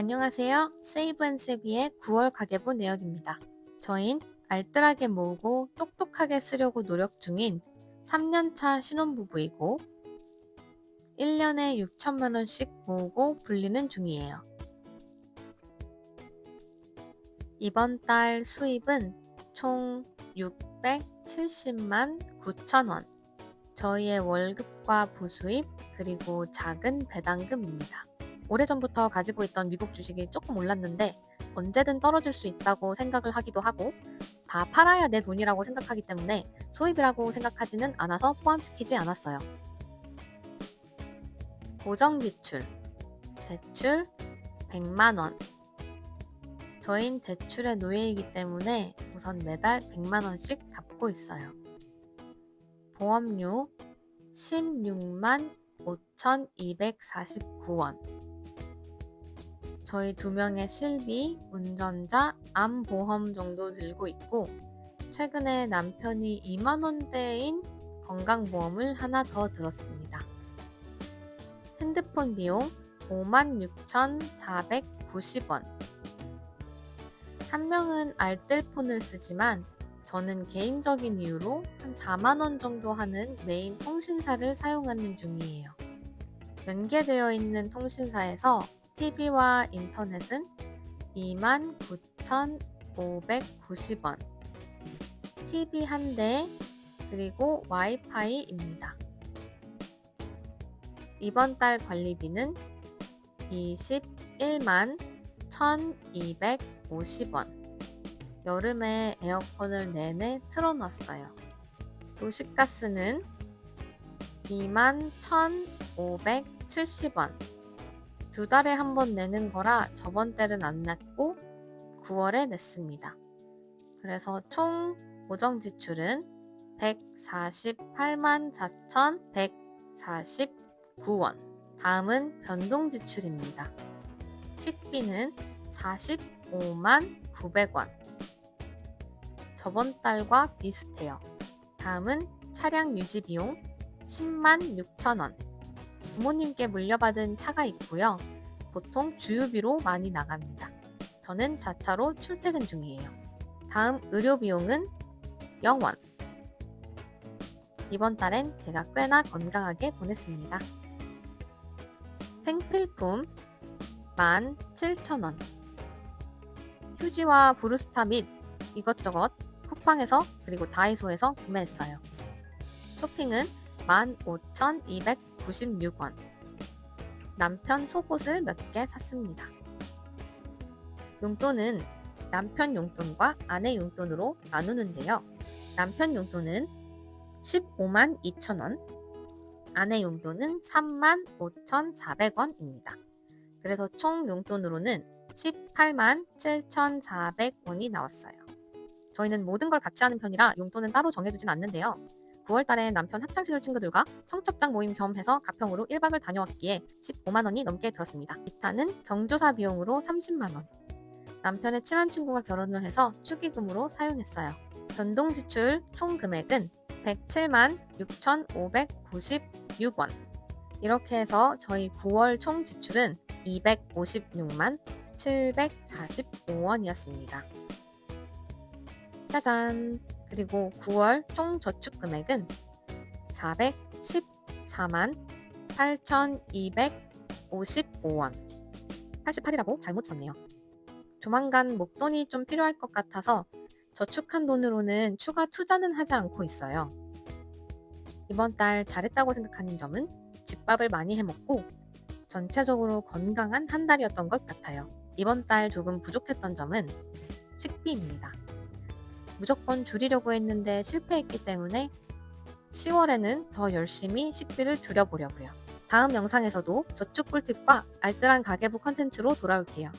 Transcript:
안녕하세요. 세이브앤세비의 9월 가계부 내역입니다. 저흰 알뜰하게 모으고 똑똑하게 쓰려고 노력 중인 3년차 신혼부부이고 1년에 6천만원씩 모으고 불리는 중이에요. 이번 달 수입은 총 670만 9천원. 저희의 월급과 부수입, 그리고 작은 배당금입니다. 오래전부터 가지고 있던 미국 주식이 조금 올랐는데 언제든 떨어질 수 있다고 생각을 하기도 하고 다 팔아야 내 돈이라고 생각하기 때문에 수입이라고 생각하지는 않아서 포함시키지 않았어요. 고정 지출, 대출 100만원. 저흰 대출의 노예이기 때문에 우선 매달 100만원씩 갚고 있어요. 보험료 16만 5,249원. 저희 두 명의 실비, 운전자, 암보험 정도 들고 있고, 최근에 남편이 2만 원대인 건강보험을 하나 더 들었습니다. 핸드폰 비용 56,490원. 한 명은 알뜰폰을 쓰지만 저는 개인적인 이유로 한 4만원 정도 하는 메인 통신사를 사용하는 중이에요. 연계되어 있는 통신사에서 TV와 인터넷은 29,590원. TV 한 대, 그리고 와이파이입니다. 이번 달 관리비는 21만 1,250원. 여름에 에어컨을 내내 틀어놨어요. 도시가스는 2만 1,570원. 두 달에 한 번 내는 거라 저번 달은 안 냈고 9월에 냈습니다. 그래서 총 고정 지출은 148만 4,149원. 다음은 변동 지출입니다. 식비는 45만 900원. 저번 달과 비슷해요. 다음은 차량 유지 비용 10만 6천원. 부모님께 물려받은 차가 있고요. 보통 주유비로 많이 나갑니다. 저는 자차로 출퇴근 중이에요. 다음 의료 비용은 0원. 이번 달엔 제가 꽤나 건강하게 보냈습니다. 생필품 17,000원. 휴지와 브루스타 및 이것저것 쿠팡에서 그리고 다이소에서 구매했어요. 쇼핑은 15,296원. 남편 속옷을 몇 개 샀습니다. 용돈은 남편 용돈과 아내 용돈으로 나누는데요. 남편 용돈은 15만 2천원, 아내 용돈은 3만 5,400원입니다. 그래서 총 용돈으로는 18만 7,400원이 나왔어요. 저희는 모든 걸 같이 하는 편이라 용돈은 따로 정해두진 않는데요. 9월 달에 남편 학창시절 친구들과 청첩장 모임 겸 해서 가평으로 1박을 다녀왔기에 15만원이 넘게 들었습니다. 기타는 경조사 비용으로 30만원. 남편의 친한 친구가 결혼을 해서 축의금으로 사용했어요. 변동 지출 총 금액은 107만 6,596원. 이렇게 해서 저희 9월 총 지출은 256만 745원이었습니다. 짜잔! 그리고 9월 총 저축 금액은 414만 8,255원. 88이라고 잘못 썼네요. 조만간 목돈이 좀 필요할 것 같아서 저축한 돈으로는 추가 투자는 하지 않고 있어요. 이번 달 잘했다고 생각하는 점은 집밥을 많이 해먹고 전체적으로 건강한 한 달이었던 것 같아요. 이번 달 조금 부족했던 점은 식비입니다. 무조건 줄이려고 했는데 실패했기 때문에 10월에는 더 열심히 식비를 줄여보려고요. 다음 영상에서도 저축 꿀팁과 알뜰한 가계부 컨텐츠로 돌아올게요.